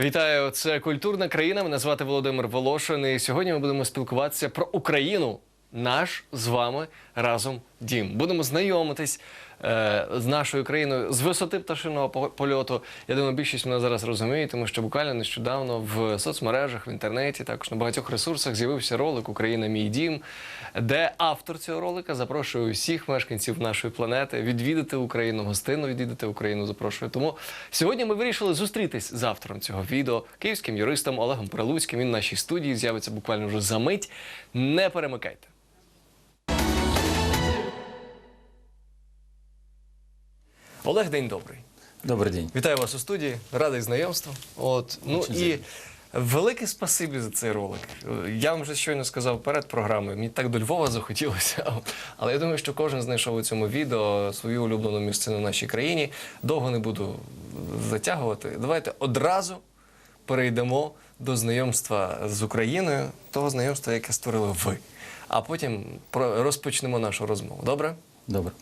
Вітаю, це культурна країна. Мене звати Володимир Волошин. І сьогодні ми будемо спілкуватися про Україну. Наш з вами разом дім. Будемо знайомитись е, з нашою країною з висоти пташиного по- польоту. Я думаю, більшість мене зараз розуміє, тому що буквально нещодавно в соцмережах, в інтернеті, також на багатьох ресурсах з'явився ролик Україна мій дім, де автор цього ролика запрошує усіх мешканців нашої планети відвідати Україну, гостинно відвідати Україну. Запрошую. Тому сьогодні ми вирішили зустрітись з автором цього відео, київським юристом Олегом Прилуцьким. Він в нашій студії з'явиться буквально вже за мить. Не перемикайте. Олег, день добрий. Добрый день. Вітаю вас у студії, радий знайомству. От ну Очень і взаємно. Велике спасибі за цей ролик. Я вам вже щойно сказав перед програмою. Мені так до Львова захотілося, але я думаю, що кожен знайшов у цьому відео свою улюблену місцину в нашій країні. Довго не буду затягувати. Давайте одразу перейдемо до знайомства з Україною, того знайомства, яке створили ви. А потім розпочнемо нашу розмову. Добре? Добро.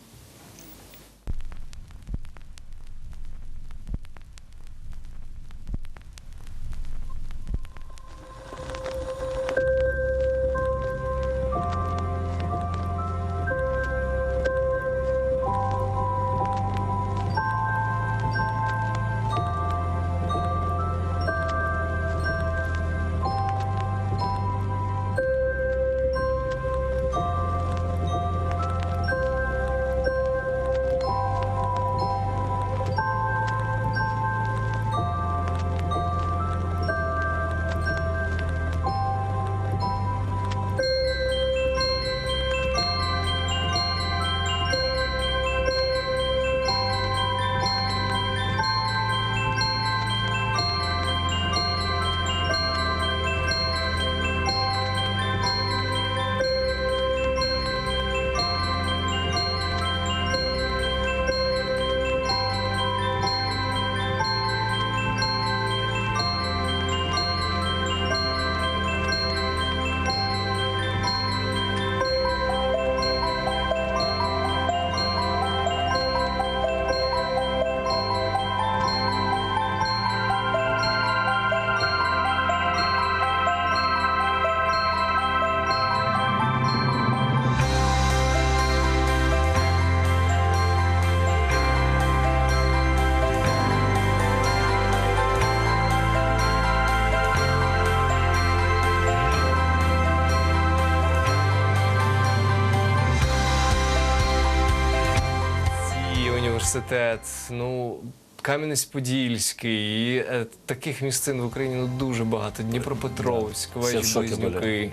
Університет, ну. Кам'янець-Подільський, і е, таких місцин в Україні ну, дуже багато. Дніпропетровськ, в Вежі Близнюки.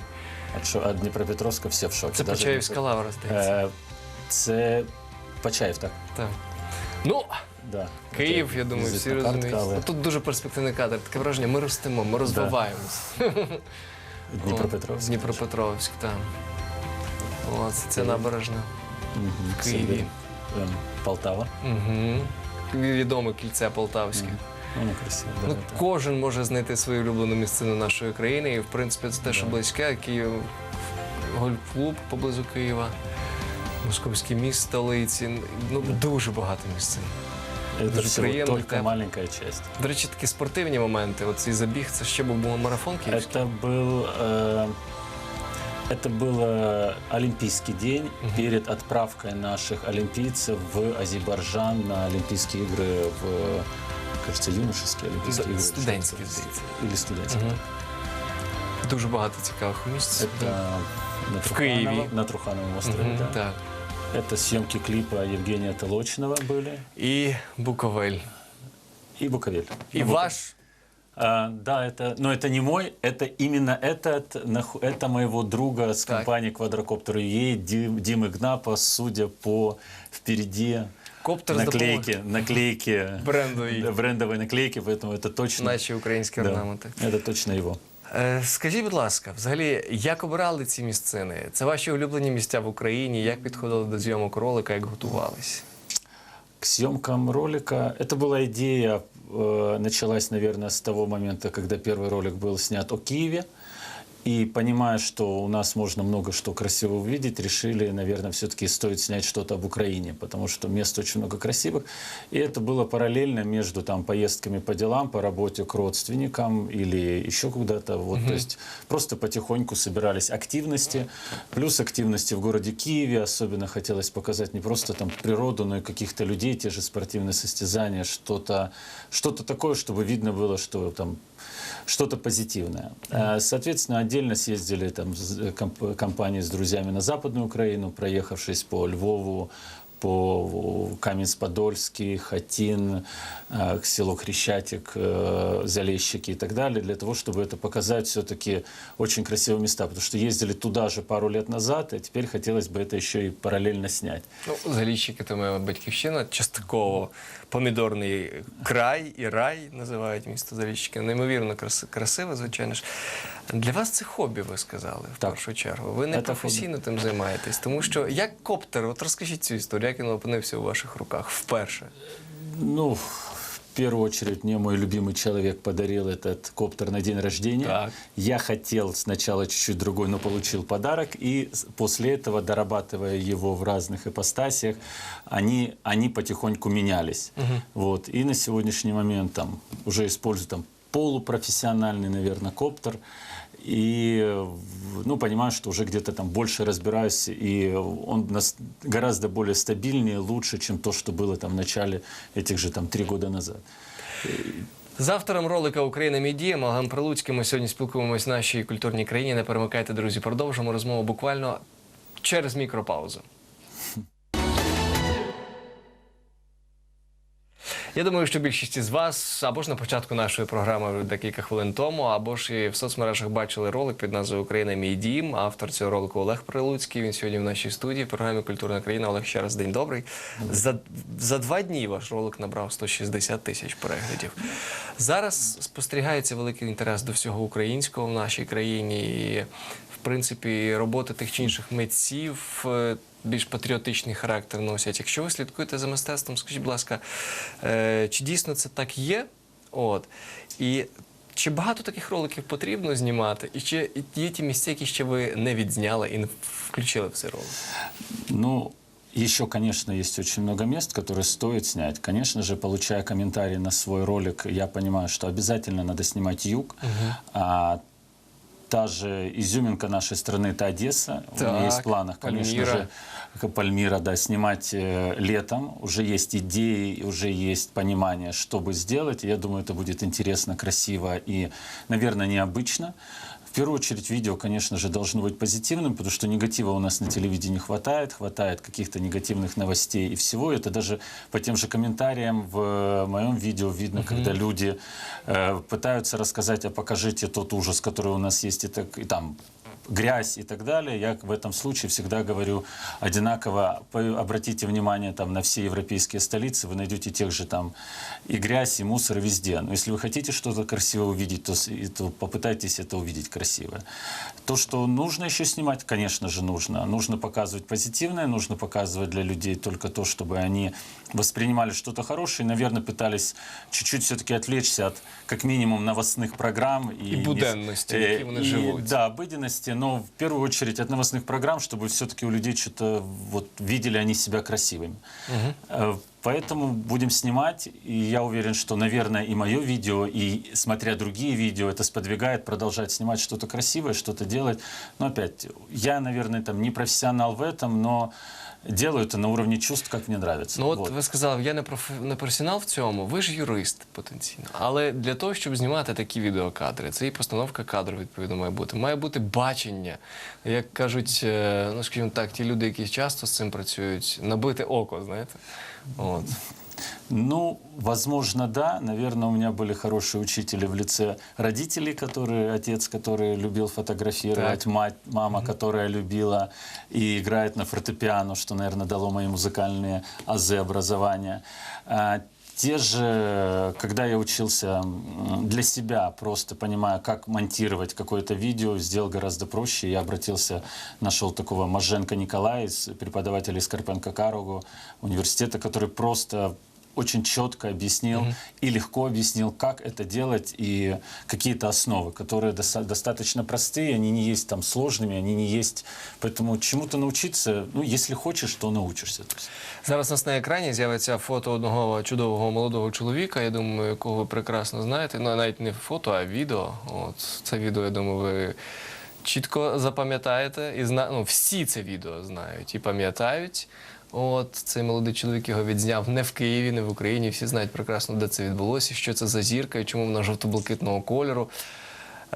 От Дніпропетровська всі в шокі. Це Даже Почаївська лавра, здається. Е, Це Почаїв, так? Так. Ну, Да. Київ, я думаю, всі картка, розуміють. але Тут дуже перспективний кадр. Таке враження, ми ростемо, ми розвиваємось. Дніпропетровська. Дніпропетровськ, так. Це, це набережна Мгм. в Києві. Це, ем, Полтава. Угу. Відоме кільце Полтавське. Ну, красиво. Да, Ну, это- кожен може знайти свою улюблену місцину нашої країни, і в принципі це те, що Да. близьке, Київ, гольф-клуб поблизу Києва, Московський міст столиці. Ну дуже багато місцин. Это Дуже всего приємно, только тепло. маленькая часть. До речі, такі спортивні моменти. Оцей забіг, це ще був марафон київський. Это был, э, это был э, Олимпийский день перед отправкой наших олимпийцев в Азербайджан на Олимпийские игры в, кажется, юношеские Олимпийские Да, игры. студенческие, здається. Или студенческие. Мгм. Дуже багато цікавих місць. Это на В Киеве. Труханово, на Трухановом острове. Мгм, да. Так. Это съемки клипа Евгения Толочного были. І Буковель. И Буковель. І Ну, ваш А, да, это, но это не мой, это именно этот, нах- это моего друга с Так. компании Quadrocopter UA, Дим, Димы Гнапа, судя по впереди коптер з наклейки, наклейки, брендовій, да, брендовой наклейки, поэтому это точно, наші українські да, орнаменти. это точно его. Е, Скажіть, будь ласка, взагалі, як обирали ці місцини? Це ваші улюблені місця в Україні? Як підходили до зйомок ролика, як готувались? К съемкам ролика, это была идея, э, началась, наверное, с того момента, когда первый ролик был снят о Киеве. И понимая, что у нас можно много что красиво увидеть, решили, наверное, все-таки стоит снять что-то об Украине, потому что мест очень много красивых. И это было параллельно между там, поездками по делам, по работе к родственникам или еще куда-то. Вот, То есть просто потихоньку собирались активности, плюс активности в городе Киеве. Особенно хотелось показать не просто там природу, но и каких-то людей, те же спортивные состязания, что-то что такое, чтобы видно было, что там что-то позитивное. Э, Соответственно, отдельно съездили там с- э, комп- компании с друзьями на Западную Украину, проехавшись по Львову, по Каменец-Подольский, Хатин, э, к селу Хрещатик, э, Залещики и так далее, для того, чтобы это показать все-таки очень красивые места, потому что ездили туда же пару лет назад, и теперь хотелось бы это еще и параллельно снять. Ну, Заліщики – це моя батьківщина, частково помідорний край і рай називають місто Заліщики. Неймовірно краси- красиве, звичайно ж. Для вас це хобі, ви сказали, в Так. першу чергу. Ви не Це професійно тим займаєтесь, тому що як коптер, от розкажіть цю історію, як він опинився у ваших руках вперше. Ну, первую очередь, мне мой любимый человек подарил этот коптер на день рождения. Так. Я хотел сначала чуть-чуть другой, но получил подарок. И после этого, дорабатывая его в разных ипостасиях, они, они потихоньку менялись. Вот. И на сегодняшний момент там, уже использую там, полупрофессиональный, наверное, коптер. И ну, понимаю, что уже где-то там больше разбираюсь, и он нас гораздо более стабильнее, лучше, чем то, что было там в начале этих же там три года назад. З автором ролика Україна Мідія Малгам Прилуцьким ми сьогодні спілкуємось в нашій культурній країні. Не перемикайте, друзі. Продовжимо розмову буквально через мікропаузу. Я думаю, що більшість із вас або ж на початку нашої програми декілька хвилин тому, або ж і в соцмережах бачили ролик під назвою Україна мій дім. Автор цього ролику Олег Прилуцький. Він сьогодні в нашій студії в програмі Культурна країна. Олег, ще раз день добрий. За, за два дні ваш ролик набрав 160 тисяч переглядів. Зараз спостерігається великий інтерес до всього українського в нашій країні. Принципі, роботи тих чи інших митців е, більш патріотичний характер носять. Якщо ви слідкуєте за мистецтвом, скажіть, будь ласка, е, чи дійсно це так є? От. І чи багато таких роликів потрібно знімати? І чи є ті місця, які ще ви не відзняли і не включили в цей ролик? Ну, еще, конечно, есть очень много мест, которые стоит снять. Конечно же, получая комментарии на свой ролик, я понимаю, что обязательно надо снимать юг. А та же изюминка нашей страны – это Одесса. У меня Так, есть в планах, конечно Пальмира. же, как Пальмира, да, снимать э, летом. Уже есть идеи, уже есть понимание, что бы сделать. И я думаю, это будет интересно, красиво и, наверное, необычно. В первую очередь видео, конечно же, должно быть позитивным, потому что негатива у нас на телевидении хватает, хватает каких-то негативных новостей и всего. Это даже по тем же комментариям в моем видео видно, когда люди э, пытаются рассказать, а покажите тот ужас, который у нас есть, и, так, и там грязь и так далее. Я в этом случае всегда говорю одинаково, обратите внимание там, на все европейские столицы, вы найдете тех же там и грязь, и мусор везде. Но если вы хотите что-то красивое увидеть, то, и то попытайтесь это увидеть красивое. То, что нужно еще снимать, конечно же, нужно. Нужно показывать позитивное, нужно показывать для людей только то, чтобы они воспринимали что-то хорошее и, наверное, пытались чуть-чуть все-таки отвлечься от, как минимум, новостных программ. И, И буденности, э, вони и, живуть. Да, обыденности, но в первую очередь от новостных программ, чтобы все-таки у людей что-то вот видели они себя красивыми. Э, Поэтому будем снимать, и я уверен, что, наверное, и мое видео, и смотря другие видео, это сподвигает продолжать снимать что-то красивое, что-то делать. Но опять, я, наверное, там не профессионал в этом, но делаю это на уровне чувств, как мне нравится. Ну, от Вот. ви сказали, я не, проф... не професіонал в цьому, ви ж юрист потенційно. Але для того, щоб знімати такі відеокадри, це і постановка кадру, відповідно, має бути. Має бути бачення. Як кажуть, е, ну скажімо так, ті люди, які часто з цим працюють, набити око, знаєте. От. Ну, возможно, да. Наверное, у меня были хорошие учители в лице родителей, которые, отец, который любил фотографировать, Так. мать, мама, которая любила и играет на фортепиано, что, наверное, дало мои музыкальные азы образования. Те же, когда я учился для себя, просто понимая, как монтировать какое-то видео, сделал гораздо проще. Я обратился, нашел такого Маженко Николая, преподавателя из Карпенко Каругу университета, который просто очень четко объяснил и легко объяснил, как это делать и какие-то основы, которые доста- достаточно простые, они не есть там сложными, они не есть... Поэтому чему-то научиться, ну, если хочешь, то научишься. То есть, Зараз у нас на екрані з'явиться фото одного чудового молодого чоловіка, я думаю, якого ви прекрасно знаєте. Ну, навіть не фото, а відео. От це відео, я думаю, ви чітко запам'ятаєте. І зна... ну, всі це відео знають і пам'ятають. От цей молодий чоловік його відзняв не в Києві, не в Україні. Всі знають прекрасно, де це відбулося, що це за зірка і чому вона жовто-блакитного кольору.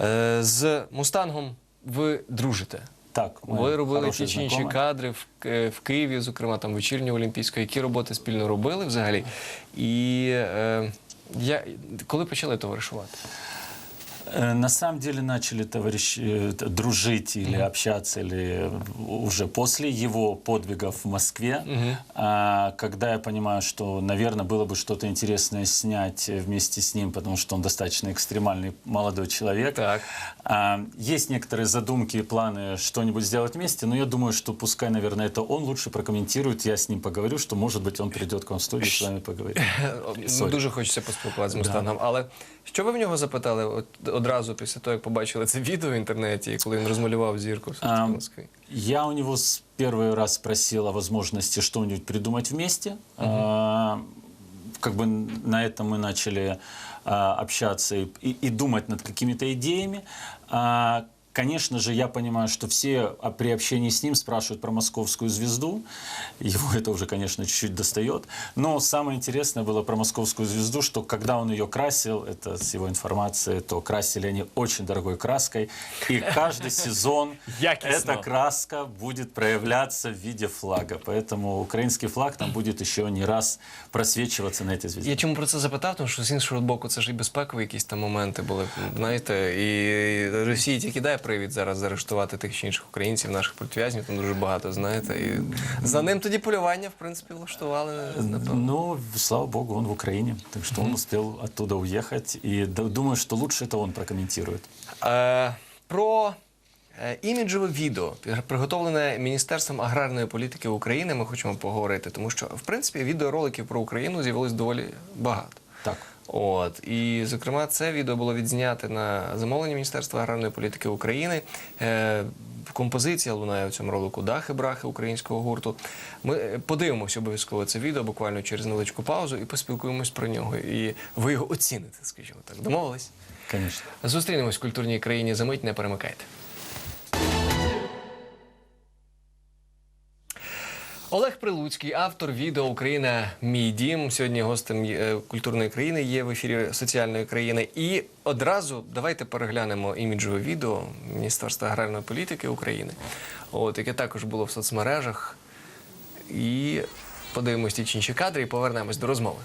Е, з Мустангом ви дружите. так, Ви робили ті чи інші кадри в, в Києві, зокрема там вечірнього Олімпійського. Які роботи спільно робили взагалі? І е, я, коли почали товаришувати? Э, На самом деле начали товарищ, э, т- дружить или общаться или уже после его подвигов в Москве, А, когда я понимаю, что, наверное, было бы что-то интересное снять э, вместе с ним, потому что он достаточно экстремальный молодой человек. Так. А, Есть некоторые задумки и планы что-нибудь сделать вместе, но я думаю, что пускай, наверное, это он лучше прокомментирует, я с ним поговорю, что, может быть, он придет к вам в студию с вами поговорить. Ну, Sorry. дуже хочеться поспілкуватися з Мустангом. Але що ви в нього запитали от, одразу після того, як побачили це відео в інтернеті, коли він розмалював зірку в А, Москві? Я у него с первый раз спросил о возможности что-нибудь придумать вместе. А, Как бы на этом мы начали а, общаться и, и- и думать над какими-то идеями. А, Конечно же, я понимаю, что все а, при общении с ним спрашивают про московскую звезду. Его это уже, конечно, чуть-чуть достает. Но самое интересное было про московскую звезду, что когда он ее красил, это с его информацией, то красили они очень дорогой краской. И каждый сезон Якостно. эта краска будет проявляться в виде флага. Поэтому украинский флаг там будет еще не раз просвечиваться на этой звезде. Я чому про це запитав? Тому що з іншого боку, це ж і безпекові якісь там моменти були. Знаєте, і Росії тільки дає привід зараз заарештувати тих чи інших українців, наших політв'язнів, там дуже багато, знаєте. І за ним тоді полювання, в принципі, влаштували. Напевно. Ну, слава богу, он в Украине, так что он успел оттуда уехать. И думаю, что лучше это он прокомментирует. Е, про е, іміджеве відео, пі- приготовлене Міністерством аграрної політики України, ми хочемо поговорити, тому що, в принципі, відеороликів про Україну з'явилось доволі багато. Так. От і зокрема, це відео було відзняте на замовлення Міністерства аграрної політики України. Е, композиція лунає в цьому ролику Дахи брахи українського гурту. Ми е, подивимося обов'язково це відео буквально через невеличку паузу і поспілкуємось про нього. І ви його оціните, скажімо так. Домовились? Конечно. Зустрінемось в культурній країні за мить, не перемикайте. Олег Прилуцький, автор відео Україна Мій дім. Сьогодні гостем е, культурної країни є в ефірі соціальної країни. І одразу давайте переглянемо іміджове відео Міністерства аграрної політики України, от яке також було в соцмережах. І подивимось ті чи інші кадри і повернемось до розмови.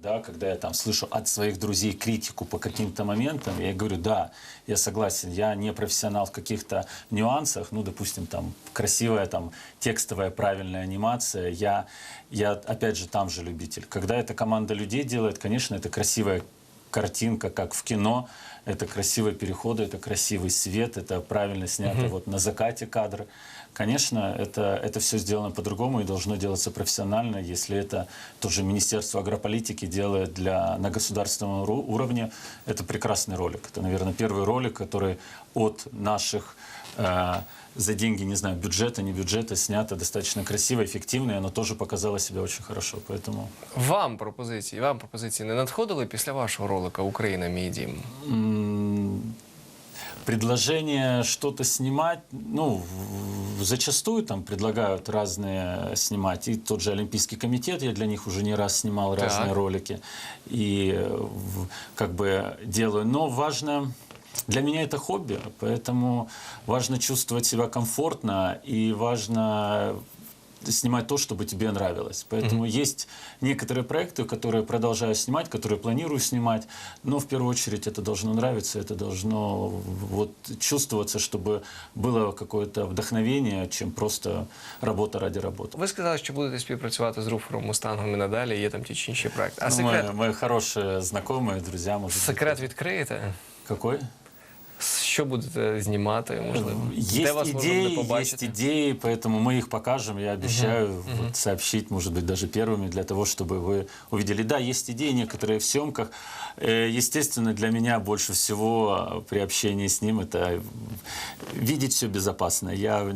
Да, когда я там слышу от своих друзей критику по каким-то моментам, я говорю, да, я согласен, я не профессионал в каких-то нюансах, ну, допустим, там красивая там текстовая правильная анимация, я, я опять же там же любитель. Когда эта команда людей делает, конечно, это красивая картинка, как в кино, это красивые переходы, это красивый свет, это правильно снято вот на закате кадр. Конечно, это, это все сделано по-другому и должно делаться профессионально, если это тоже Министерство агрополитики делает для, на государственном ру- уровне. Это прекрасный ролик. Это, наверное, первый ролик, который от наших э, за деньги, не знаю, бюджета, не бюджета, снято достаточно красиво, эффективно, и оно тоже показало себя очень хорошо. Поэтому Вам пропозиції, вам пропозиції не надходили після вашого ролика Україна мій дім? М, предложение что-то снимать, ну, в- зачастую там предлагают разные снимать. И тот же Олимпийский комитет, я для них уже не раз снимал Так. разные ролики. И э, в- как бы делаю. Но важно... Для меня это хобби, поэтому важно чувствовать себя комфортно и важно снимать то, чтобы тебе нравилось. Поэтому есть некоторые проекты, которые продолжаю снимать, которые планирую снимать, но в первую очередь это должно нравиться, это должно вот чувствоваться, чтобы было какое-то вдохновение, чем просто работа ради работы. Ви сказали, що будете співпрацювати з Руфером Мустангом і надалі, є там ті чи інші проекти. А Ну, секрет, мои, мои хорошие знакомые, друзья, может быть. секрет відкриєте? Какой? Що будете знімати, можливо? Де Есть вас можна идеи, буде есть побачити? идеи, поэтому мы их покажем. Я обещаю вот сообщить, может быть, даже первыми, для того, чтобы вы увидели. Да, есть идеи некоторые в съемках. Э, Естественно, для меня больше всего э, при общении с ним это видеть все безопасно. Я э,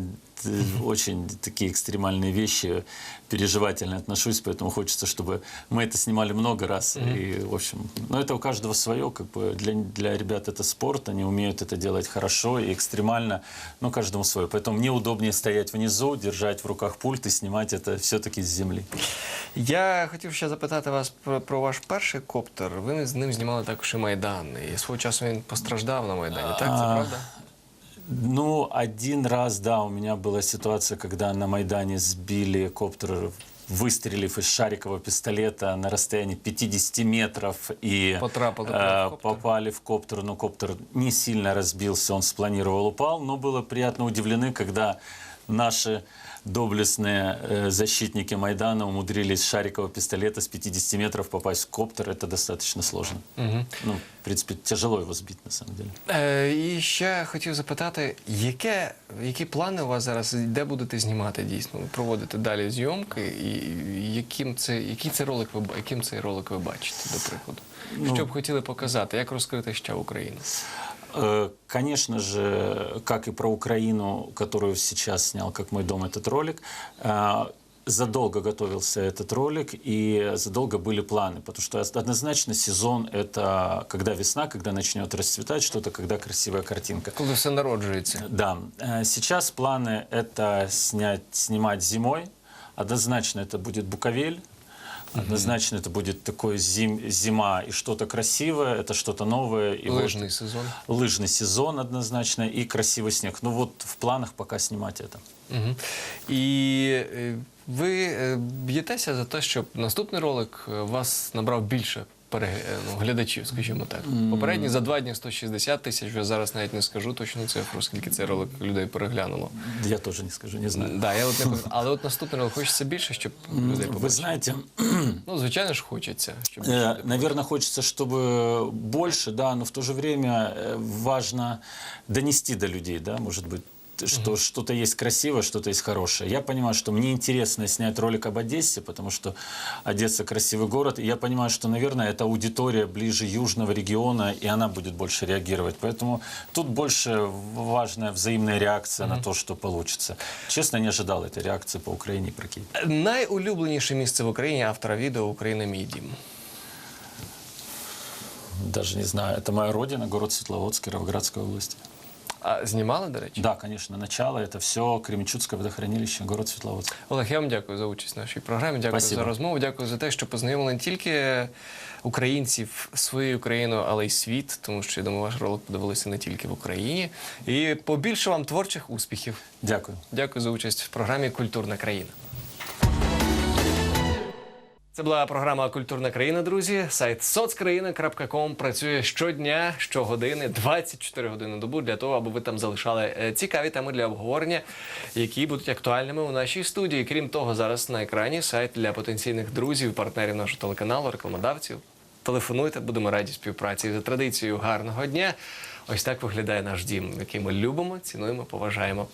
очень такие экстремальные вещи переживательно отношусь, поэтому хочется, чтобы мы это снимали много раз. И, в общем, но это у каждого свое, как бы для, для ребят это спорт, они умеют это делать хорошо и экстремально, но каждому свое. Поэтому мне удобнее стоять внизу, держать в руках пульт и снимать это все-таки с земли. Я хотів ще запитати вас про, про ваш перший коптер. Ви з ним знімали також і Майдан. І свого часу він постраждав на Майдані. Так, це А, правда? Ну, один раз, да, у меня была ситуация, когда на Майдане сбили коптер, выстрелив из шарикового пистолета на расстоянии 50 метров и Потрапили э, в коптер. попали в коптер, но коптер не сильно разбился, он спланировал, упал, но было приятно удивлены, когда наши доблестные э, защитники Майдана умудрились с шарикового пистолета с 50 метров попасть в коптер, это достаточно сложно. Угу. Ну, в принципе, тяжело его сбить, на самом деле. Е, і ще хотів запитати, яке, які плани у вас зараз, де будете знімати дійсно, проводити далі зйомки, і, і яким це, який це ролик ви ба- яким цей ролик ви бачите, до прикладу? Ну, Що б хотіли показати, як розкрити ще Україну? Э, Конечно же, как и про Украину, которую сейчас снял «Как мой дом» этот ролик, э, задолго готовился этот ролик и задолго были планы, потому что однозначно сезон – это когда весна, когда начнет расцветать что-то, когда красивая картинка. Коли все народжується? Да, э, сейчас планы это снять, снимать зимой. Однозначно это будет Буковель. Однозначно это будет такой зим, зима и что-то красивое, это что-то новое. И вот Лижний сезон. лыжный сезон однозначно и красивый снег. Ну вот в планах пока снимать это. Угу. І е, ви е, б'єтеся за те, щоб наступний ролик е, вас набрав більше перег... е, ну, глядачів, скажімо так. Попередній за два дні 160 тисяч, я зараз навіть не скажу точну цифру, скільки цей ролик людей переглянуло. Я тоже не скажу, не знаю. Да, я от не пам'ятаю. Але от наступний ролик хочеться більше, щоб людей Вы побачили. знаете, Ну, звичайно ж, хочеться. Щоб більше Э, людей Наверное, хочется, чтобы больше, да, но в то же время э, важно донести до людей, да, может быть, что что-то есть красивое, что-то есть хорошее. Я понимаю, что мне интересно снять ролик об Одессе, потому что Одесса красивый город, и я понимаю, что, наверное, это аудитория ближе южного региона, и она будет больше реагировать. Поэтому тут больше важная взаимная реакция на то, что получится. Честно, не ожидал этой реакции по Украине и про Киев. Найулюбленіше місце в Україні автора відео Україна мій дім. Даже не знаю, это моя родина, город Светловодск, Кировоградская область. А знімали, до речі? Да, конечно, начало это все Кременчуцкое водохранилище, город Светловодск. Олег, я вам дякую за участь в нашій програмі. Дякую Спасибо. за розмову. Дякую за те, що познайомили не тільки українців своєю Україною, але й світ, тому що я думаю, ваш ролик подивилися не тільки в Україні. І побільше вам творчих успіхів. Дякую. Дякую за участь в програмі Культурна країна. Це була програма Культурна країна, друзі. Сайт соцкраїна.ком працює щодня, щогодини, 24 години добу для того, аби ви там залишали е, цікаві теми для обговорення, які будуть актуальними у нашій студії. Крім того, зараз на екрані сайт для потенційних друзів, партнерів нашого телеканалу, рекламодавців. Телефонуйте, будемо раді співпраці. За традицією гарного дня. Ось так виглядає наш дім, який ми любимо, цінуємо, поважаємо